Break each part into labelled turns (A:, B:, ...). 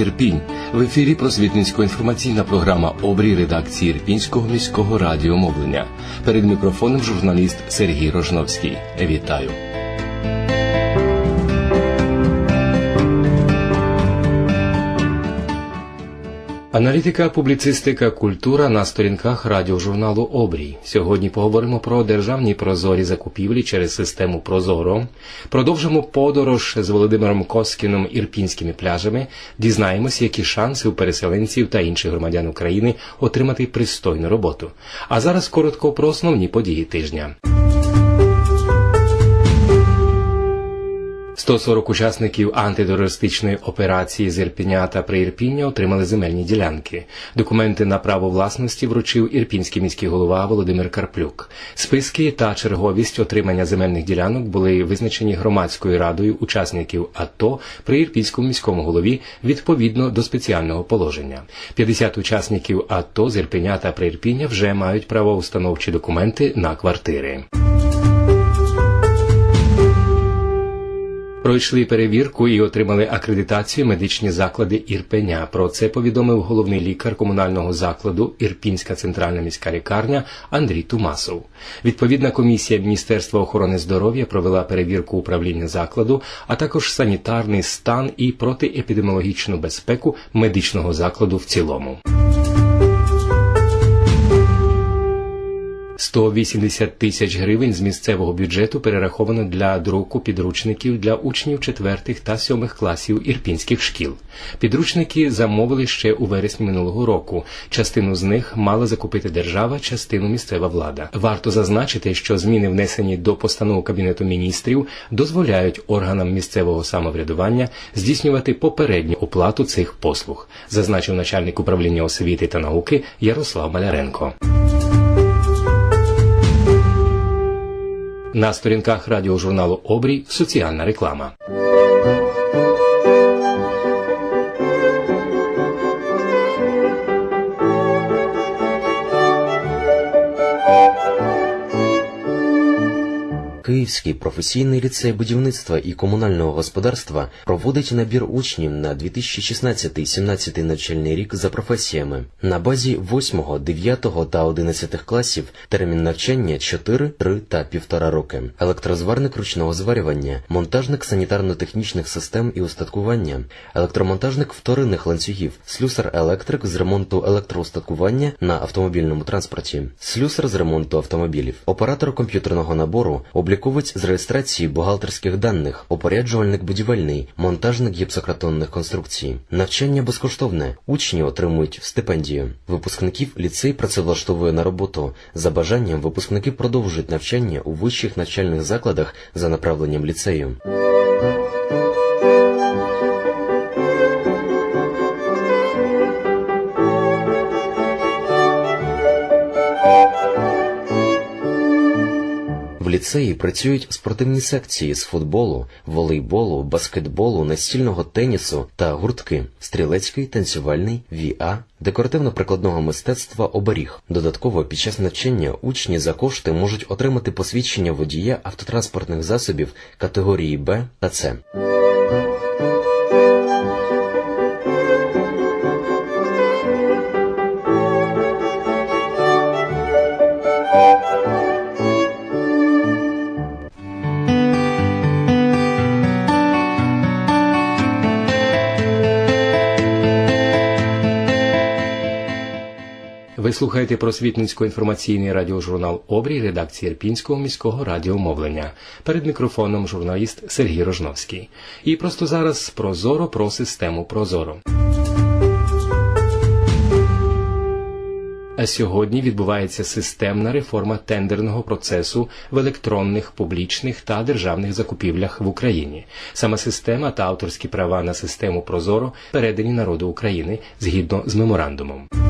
A: Ірпінь. В ефірі просвітницько-інформаційна програма обрій редакції Ірпінського міського радіомовлення. Перед мікрофоном журналіст Сергій Рожновський. Вітаю. Аналітика, публіцистика, культура на сторінках радіожурналу Обрій. Сьогодні поговоримо про державні прозорі закупівлі через систему Прозоро. Продовжимо подорож з Володимиром Коскіном ірпінськими пляжами. Дізнаємося, які шанси у переселенців та інших громадян України отримати пристойну роботу. А зараз коротко про основні події тижня. 140 учасників антитерористичної операції з Ірпіня та Приірпіння отримали земельні ділянки. Документи на право власності вручив ірпінський міський голова Володимир Карплюк. Списки та черговість отримання земельних ділянок були визначені громадською радою учасників АТО при ірпінському міському голові відповідно до спеціального положення. 50 учасників АТО з Ірпеня та Приірпіння вже мають правоустановчі документи на квартири. Пройшли перевірку і отримали акредитацію медичні заклади Ірпеня. Про це повідомив головний лікар комунального закладу Ірпінська центральна міська лікарня Андрій Тумасов. Відповідна комісія Міністерства охорони здоров'я провела перевірку управління закладу, а також санітарний стан і протиепідеміологічну безпеку медичного закладу в цілому. 180 тисяч гривень з місцевого бюджету перераховано для друку підручників для учнів 4 та 7 класів ірпінських шкіл. Підручники замовили ще у вересні минулого року. Частину з них мала закупити держава, частину місцева влада. Варто зазначити, що зміни, внесені до постанови Кабінету міністрів, дозволяють органам місцевого самоврядування здійснювати попередню оплату цих послуг, зазначив начальник управління освіти та науки Ярослав Маляренко. На сторінках радіожурналу Обрій соціальна реклама.
B: Київський професійний ліцей будівництва і комунального господарства проводить набір учнів на 2016-17 навчальний рік за професіями. На базі 8, 9 та 11 класів термін навчання 4, 3 та 1,5 роки. Електрозварник ручного зварювання, монтажник санітарно-технічних систем і устаткування, електромонтажник вторинних ланцюгів, слюсар-електрик з ремонту електроустаткування на автомобільному транспорті, слюсар з ремонту автомобілів, оператор комп'ютерного набору, обліковець з реєстрації бухгалтерських даних, опоряджувальник будівельний, монтажник гіпсократонних конструкцій. Навчання безкоштовне. Учні отримують стипендію. Випускників ліцей працевлаштовує на роботу. За бажанням випускники продовжують навчання у вищих навчальних закладах за направленням ліцею. Ліцеї працюють спортивні секції з футболу, волейболу, баскетболу, настільного тенісу та гуртки, стрілецький, танцювальний, віа, декоративно-прикладного мистецтва оберіг. Додатково під час навчання учні за кошти можуть отримати посвідчення водія автотранспортних засобів категорії Б та С.
A: Ви слухаєте просвітницько-інформаційний радіожурнал Обрій редакції Ірпінського міського радіомовлення. Перед мікрофоном журналіст Сергій Рожновський. І просто зараз прозоро про систему Прозоро. А сьогодні відбувається системна реформа тендерного процесу в електронних, публічних та державних закупівлях в Україні. Сама система та авторські права на систему Прозоро передані народу України згідно з меморандумом.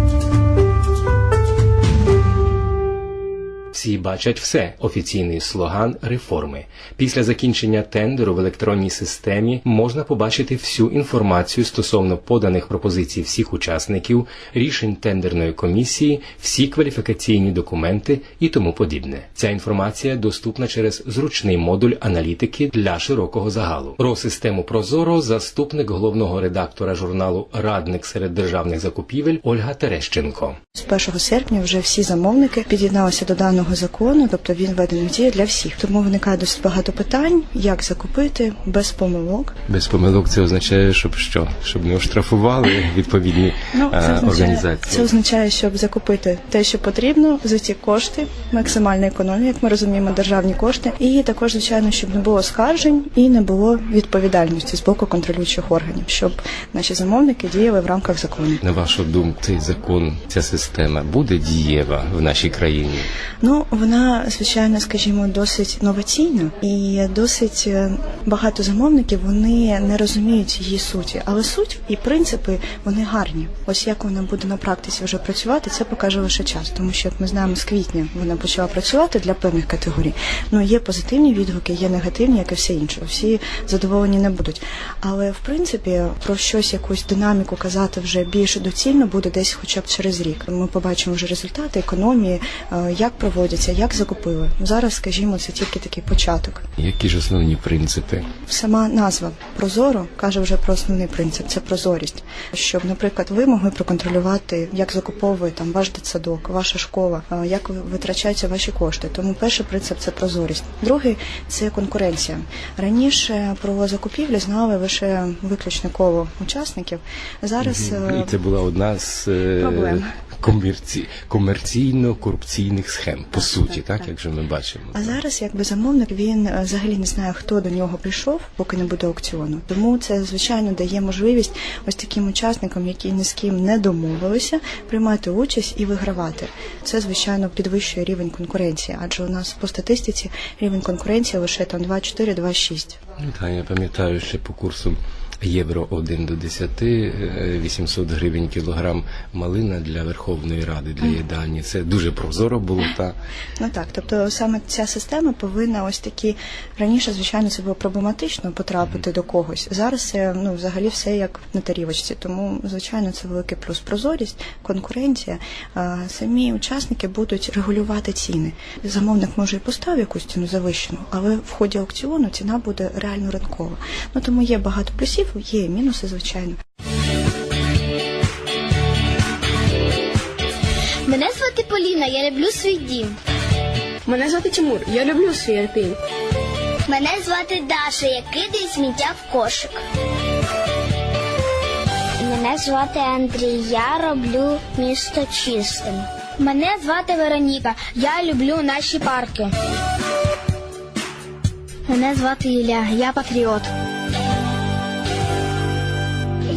A: Всі бачать все. Офіційний слоган реформи. Після закінчення тендеру в електронній системі можна побачити всю інформацію стосовно поданих пропозицій всіх учасників, рішень тендерної комісії, всі кваліфікаційні документи і тому подібне. Ця інформація доступна через зручний модуль аналітики для широкого загалу. Про систему Прозоро заступник головного редактора журналу Радник серед державних закупівель Ольга Терещенко.
C: З 1 серпня вже всі замовники під'єдналися до даного закону, тобто він введений в дію для всіх. Тому виникає досить багато питань, як закупити без помилок.
A: Без помилок це означає, щоб що? Щоб не оштрафували відповідні
C: Ну, це
A: е,
C: означає,
A: організації.
C: це означає, щоб закупити те, що потрібно, за ті кошти, максимальна економія, як ми розуміємо, державні кошти, і також, звичайно, щоб не було скаржень і не було відповідальності з боку контролюючих органів, щоб наші замовники діяли в рамках закону.
A: На вашу думку, цей закон, ця система буде дієва в нашій країні?
C: Ну, вона, звичайно, скажімо, досить інноваційна і досить е, багато замовників вони не розуміють її суті. Але суть і принципи вони гарні. Ось як вона буде на практиці вже працювати, це покаже лише час. Тому що як ми знаємо, з квітня вона почала працювати для певних категорій. Ну є позитивні відгуки, є негативні, як і все інше. Всі задоволені не будуть. Але в принципі про щось якусь динаміку казати вже більш доцільно буде десь, хоча б через рік. Ми побачимо вже результати економії, е, як проводяться, як закупили. Зараз, скажімо, це тільки такий початок.
A: Які ж основні принципи?
C: Сама назва Прозоро каже вже про основний принцип це прозорість. Щоб, наприклад, ви могли проконтролювати, як закуповує там ваш дитсадок, ваша школа, е, як ви- витрачаються ваші кошти. Тому перший принцип це прозорість. Другий це конкуренція. Раніше про закупівлі знали лише виключне коло учасників. Зараз е,
A: І це була одна з е,
C: Проблем.
A: Комерці... комерційно-корупційних схем, по суті, так,
C: так, так.
A: як же ми бачимо.
C: А зараз, якби замовник, він е, взагалі не знає, хто до нього прийшов, поки не буде аукціону. Тому це звичайно дає можливість ось таким учасникам, які ні з ким не домовилися, приймати участь і вигравати. Це звичайно підвищує рівень конкуренції, адже у нас по статистиці рівень конкуренції лише там 2,4, 2,6.
A: Ну, Та я пам'ятаю ще по курсу євро 1 до 10, е, 800 гривень кілограм малина для Верховної Ради для їдальні. Це дуже прозоро було та
C: Ну так, тобто саме ця система повинна ось такі раніше, звичайно, це було проблематично потрапити до когось. Зараз це ну взагалі все як на тарілочці. Тому звичайно це великий плюс. Прозорість, конкуренція. Самі учасники будуть регулювати ціни. Замовник може і поставив якусь ціну завищену, але в ході аукціону ціна буде реально ринкова. Ну тому є багато плюсів, є і мінуси, звичайно.
D: Мене звати Поліна, я люблю свій дім.
E: Мене звати Тимур, я люблю свій ірпінь.
D: Мене звати Даша, я кидаю сміття в кошик. Мене звати Андрій, я роблю місто чистим. Мене звати Вероніка, я люблю наші парки. Мене звати Ілля, я патріот.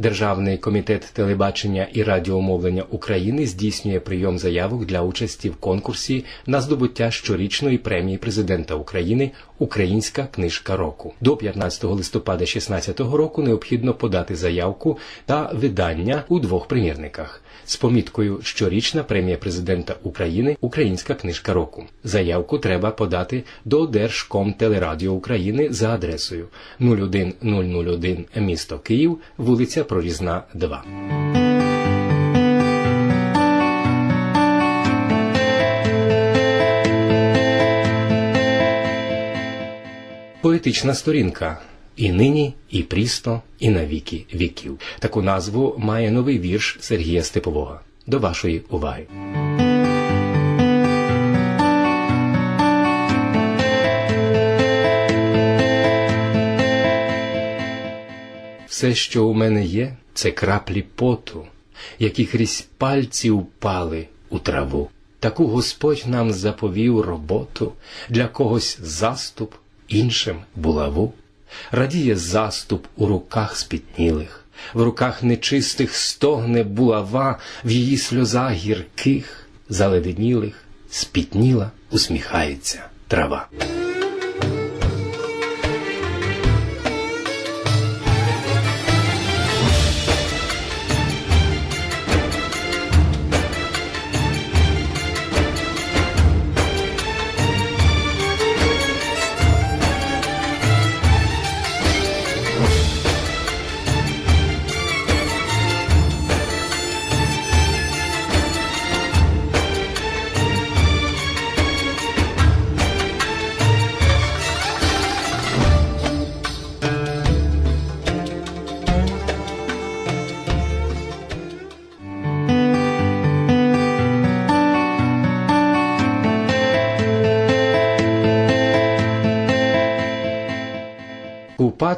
A: Державний комітет телебачення і радіомовлення України здійснює прийом заявок для участі в конкурсі на здобуття щорічної премії президента України Українська книжка року. До 15 листопада 2016 року необхідно подати заявку та видання у двох примірниках з поміткою Щорічна премія президента України Українська книжка року. Заявку треба подати до Держкомтелерадіо України за адресою 01001 місто Київ, вулиця Прорізна, 2. Поетична сторінка. І нині, і прісно, і навіки віків. Таку назву має новий вірш Сергія Степового. До вашої уваги. Все, що у мене є, це краплі поту, які крізь пальці впали у траву. Таку Господь нам заповів роботу, для когось заступ, іншим булаву. Радіє заступ у руках спітнілих, в руках нечистих стогне булава, в її сльозах гірких, заледенілих, спітніла, усміхається трава.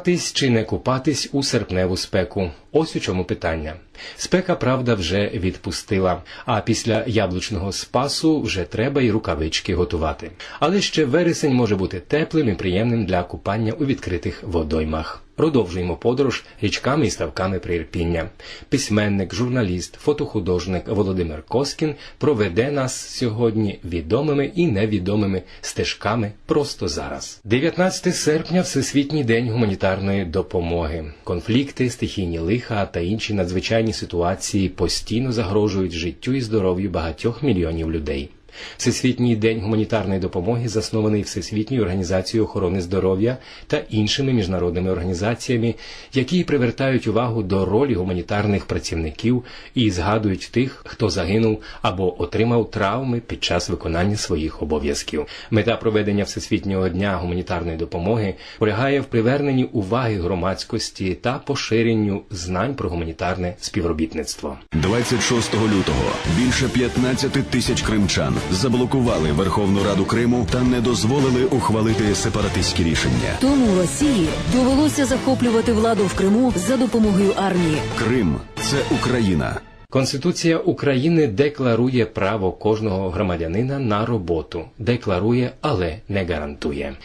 A: Купатись чи не купатись у серпневу спеку? Ось у чому питання. Спека, правда, вже відпустила, а після яблучного спасу вже треба й рукавички готувати. Але ще вересень може бути теплим і приємним для купання у відкритих водоймах. Продовжуємо подорож річками і ставками Приірпіння. Письменник, журналіст, фотохудожник Володимир Коскін проведе нас сьогодні відомими і невідомими стежками просто зараз. 19 серпня Всесвітній день гуманітарної допомоги. Конфлікти, стихійні лиха та інші надзвичайні ситуації постійно загрожують життю і здоров'ю багатьох мільйонів людей. Всесвітній день гуманітарної допомоги заснований Всесвітньою організацією охорони здоров'я та іншими міжнародними організаціями, які привертають увагу до ролі гуманітарних працівників і згадують тих, хто загинув або отримав травми під час виконання своїх обов'язків. Мета проведення Всесвітнього дня гуманітарної допомоги полягає в приверненні уваги громадськості та поширенню знань про гуманітарне співробітництво.
F: 26 лютого більше 15 тисяч кримчан заблокували Верховну Раду Криму та не дозволили ухвалити сепаратистські рішення.
G: Тому Росії довелося захоплювати владу в Криму за допомогою армії.
F: Крим це Україна.
A: Конституція України декларує право кожного громадянина на роботу. Декларує, але не гарантує.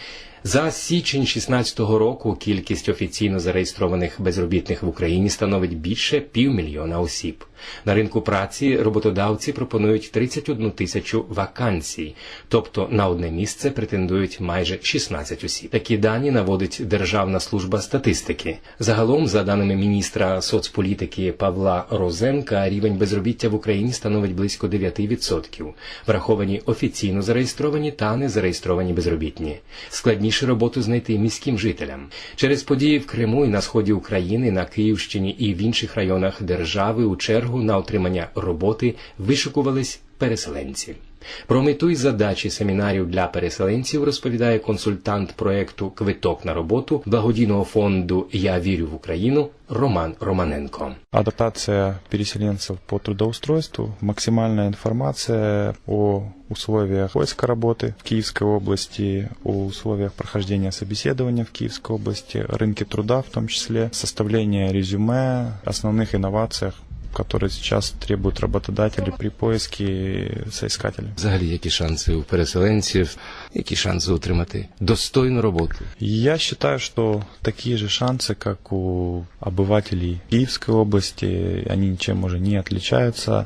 A: За січень 16-го року кількість офіційно зареєстрованих безробітних в Україні становить більше півмільйона осіб. На ринку праці роботодавці пропонують 31 тисячу вакансій, тобто на одне місце претендують майже 16 осіб. Такі дані наводить Державна служба статистики. Загалом, за даними міністра соцполітики Павла Розенка, рівень безробіття в Україні становить близько 9%, враховані офіційно зареєстровані та незареєстровані безробітні. Складніше роботу знайти міським жителям. Через події в Криму і на сході України, на Київщині і в інших районах держави у чергу на отримання роботи вишукувались переселенці. Про мету і задачі семінарів для переселенців розповідає консультант проекту Квиток на роботу благодійного фонду Я вірю в Україну Роман Романенко.
H: Адаптация переселенцев по трудоустройству, максимальная информация о условиях поиска работы в Киевской области, о условиях прохождения собеседования в Киевской области, рынке труда в том числе, составление резюме, основных инновациях, которые сейчас требуют работодатели при поиске соискателей.
A: Взагалі, які шанси у переселенців, які шанси отримати достойну роботу?
H: Я считаю, что такие же шансы, как у обывателей Киевской области, они ничем уже не отличаются.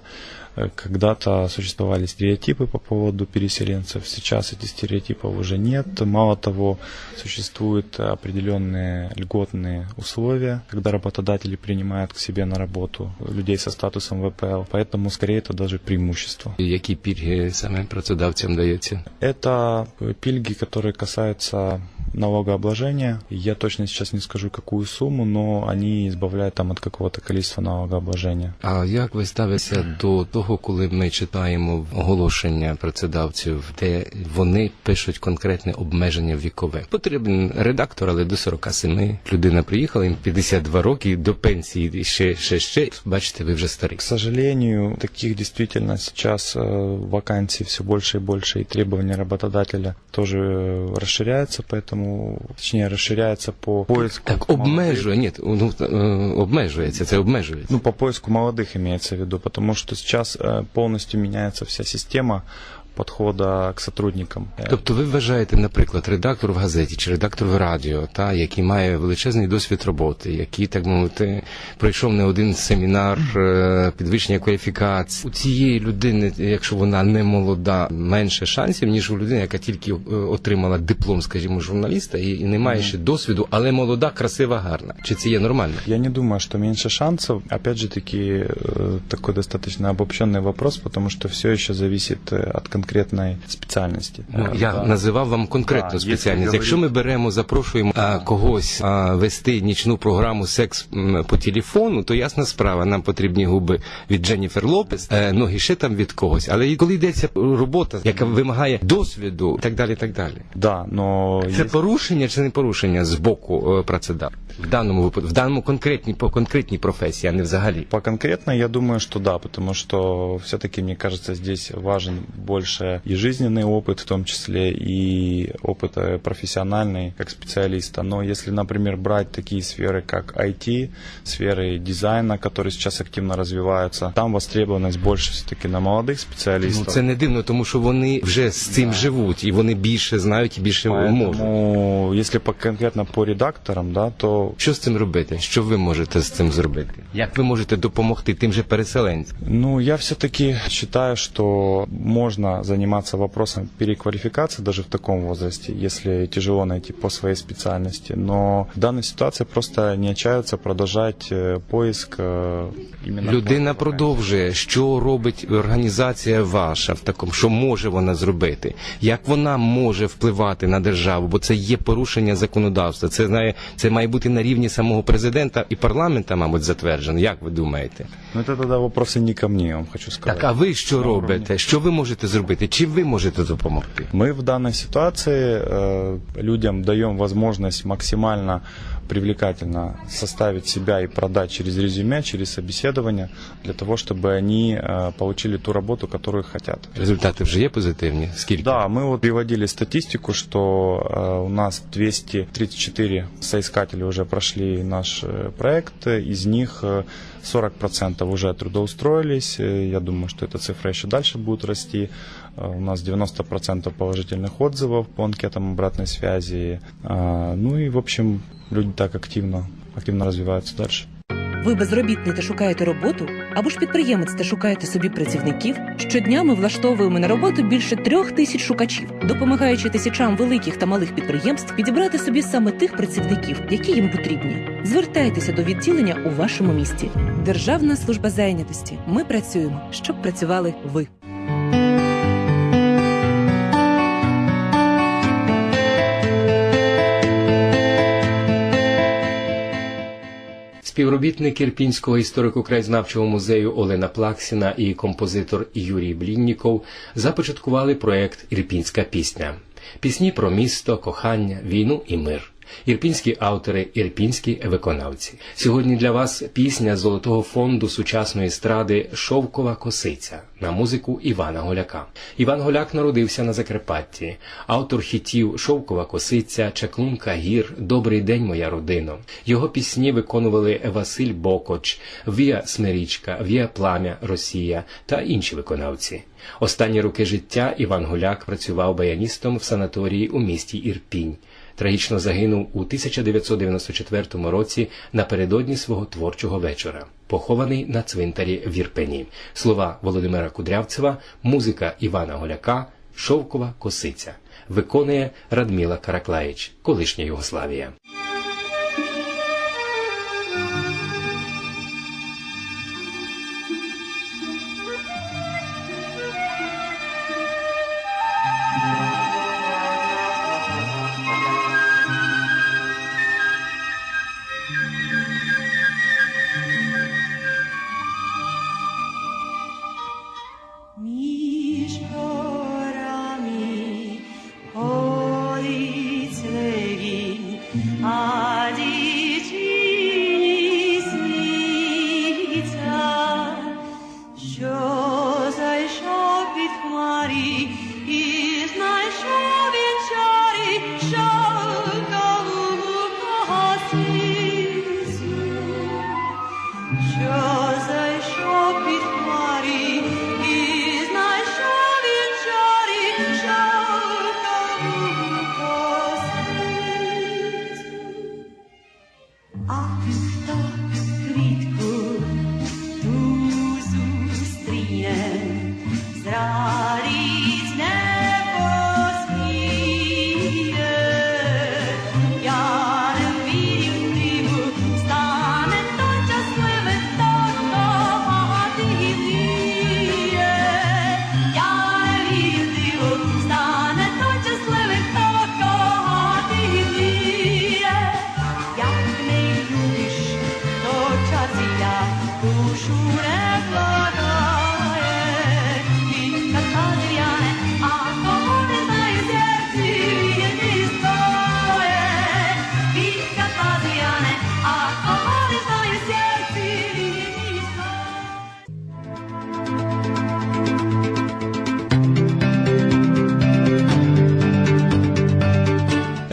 H: Э, Когда-то существовали стереотипы по поводу переселенцев, сейчас этих стереотипов уже нет. Мало того, существуют определенные льготные условия, когда работодатели принимают к себе на работу людей со статусом ВПЛ, поэтому скорее это даже преимущество.
A: Які пільги саме працедавцям дається?
H: Это э, пильги, которые касаются налогообложения. Я точно сейчас не скажу, какую сумму, но они избавляют там от какого-то количества налогообложения.
A: А як ви ставитеся до того, коли ми читаємо оголошення працедавців, де вони пишуть конкретне обмеження вікове? Потрібен редактор, але до 47. Людина приїхала, їм 52 роки, до пенсії ще, ще, ще. Бачите, ви вже старий.
H: К сожалению, таких действительно сейчас э, вакансий все больше и больше, и требования работодателя тоже э, расширяются, поэтому, точнее, расширяется по поиску...
A: Так, обмежує, ні, ну, е, обмежується, це обмежується.
H: Ну, по поиску молодых имеется в виду, потому что сейчас э, полностью меняется вся система подхода к сотрудникам.
A: Тобто ви вважаєте, наприклад, редактор в газеті чи редактор в радіо, та який має величезний досвід роботи, який, так мовити, пройшов не один семінар е, підвищення кваліфікації. У цієї людини, якщо вона не молода, менше шансів, ніж у людини, яка тільки е, отримала диплом, скажімо, журналіста і, і не має ще досвіду, але молода, красива, гарна. Чи це є нормально?
H: Я не думаю, что меньше шансов. Опять же таки, э, такой достаточно обобщенный вопрос, потому что все еще зависит э, от конкретной специальности.
A: Ну, я
H: да.
A: називав вам конкретну
H: Да,
A: спеціальність.
H: якщо
A: ми беремо, запрошуємо а, когось а, вести нічну програму секс по телефону, то ясна справа, нам потрібні губи від Дженніфер Лопес, е, ноги ще там від когось. Але коли йдеться робота, яка вимагає досвіду, і так далі, і так далі.
H: Да, но
A: Це
H: есть-
A: порушення чи не порушення з боку е, працедавця? В даному випадку, в даному конкретній по конкретній професії, а не взагалі.
H: По конкретно я думаю, что да, потому что все-таки, мне кажется, здесь важен больше и жизненный опыт, в том числе и опыт э, профессиональный, как специалиста. Но если, например, брать такие сферы, как IT, сферы дизайна, которые сейчас активно развиваются, там востребованность больше все-таки на молодых
A: Ну,
H: специалистов.
A: це не дивно, тому що вони вже з цим живуть, і вони більше знають і більше можуть.
H: Поэтому, если по, конкретно по редакторам, да, то
A: Що з цим робити? Що ви можете з цим зробити? Як ви можете допомогти тим же переселенцям?
H: Ну, я все-таки считаю, что можно заниматься вопросом переквалификации даже в таком возрасте, если тяжело найти по своей специальности. Но в данной ситуации просто не отчаиваться, продолжать э, поиск э, именно...
A: Людина продовжує, що робить організація ваша в такому, що може вона зробити, як вона може впливати на державу, бо це є порушення законодавства. Це знає, це має бути на рівні самого президента і парламента, мабуть, затверджено. Як ви думаєте?
H: Ну, это тогда вопросы не ко мне, я вам хочу сказать.
A: Так, а ви що
H: На уровне.
A: робите? Що ви можете зробити? Чим ви можете допомогти?
H: Мы в данной ситуации э, людям даем возможность максимально привлекательно составить себя и продать через резюме, через собеседование, для того, чтобы они э, получили ту работу, которую хотят.
A: Результати вже є позитивні? Скільки?
H: Да, мы вот приводили статистику, что э, у нас 234 соискателя уже прошли наш э, проект, из них э, 40% уже трудоустроились. Э, Я думаю, что эта цифра еще дальше будет расти. Э, У нас 90% положительных отзывов по анкетам обратной связи. А, Ну и, в общем, люди так активно, активно развиваются дальше.
I: Ви безробітний та шукаєте роботу, або ж підприємець та шукаєте собі працівників. Щодня ми влаштовуємо на роботу більше трьох тисяч шукачів, допомагаючи тисячам великих та малих підприємств підібрати собі саме тих працівників, які їм потрібні. Звертайтеся до відділення у вашому місті. Державна служба зайнятості. Ми працюємо, щоб працювали ви.
A: Співробітник Ірпінського історико-краєзнавчого музею Олена Плаксіна і композитор Юрій Блінніков започаткували проект Ірпінська пісня. Пісні про місто, кохання, війну і мир. Ірпінські автори, ірпінські виконавці. Сьогодні для вас пісня Золотого фонду сучасної естради Шовкова косиця на музику Івана Голяка. Іван Голяк народився на Закарпатті. Автор хітів Шовкова косиця, Чаклунка гір, Добрий день, моя родино. Його пісні виконували Василь Бокоч, Вія Смирічка, Вія Пламя, Росія та інші виконавці. Останні роки життя Іван Голяк працював баяністом в санаторії у місті Ірпінь. Трагічно загинув у 1994 році напередодні свого творчого вечора, похований на цвинтарі в Ірпені. Слова Володимира Кудрявцева, музика Івана Голяка, Шовкова косиця. Виконує Радміла Караклаїч, колишня Югославія.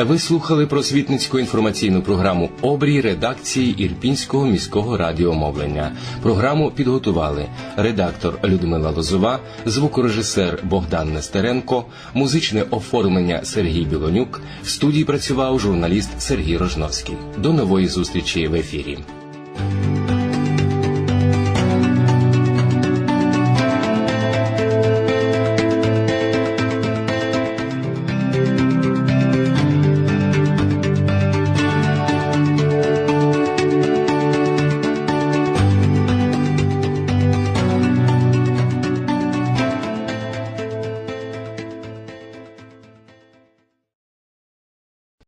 A: Ви слухали просвітницьку інформаційну програму Обрій редакції Ірпінського міського радіомовлення. Програму підготували редактор Людмила Лозова, звукорежисер Богдан Нестеренко, музичне оформлення Сергій Білонюк. В студії працював журналіст Сергій Рожновський. До нової зустрічі в ефірі.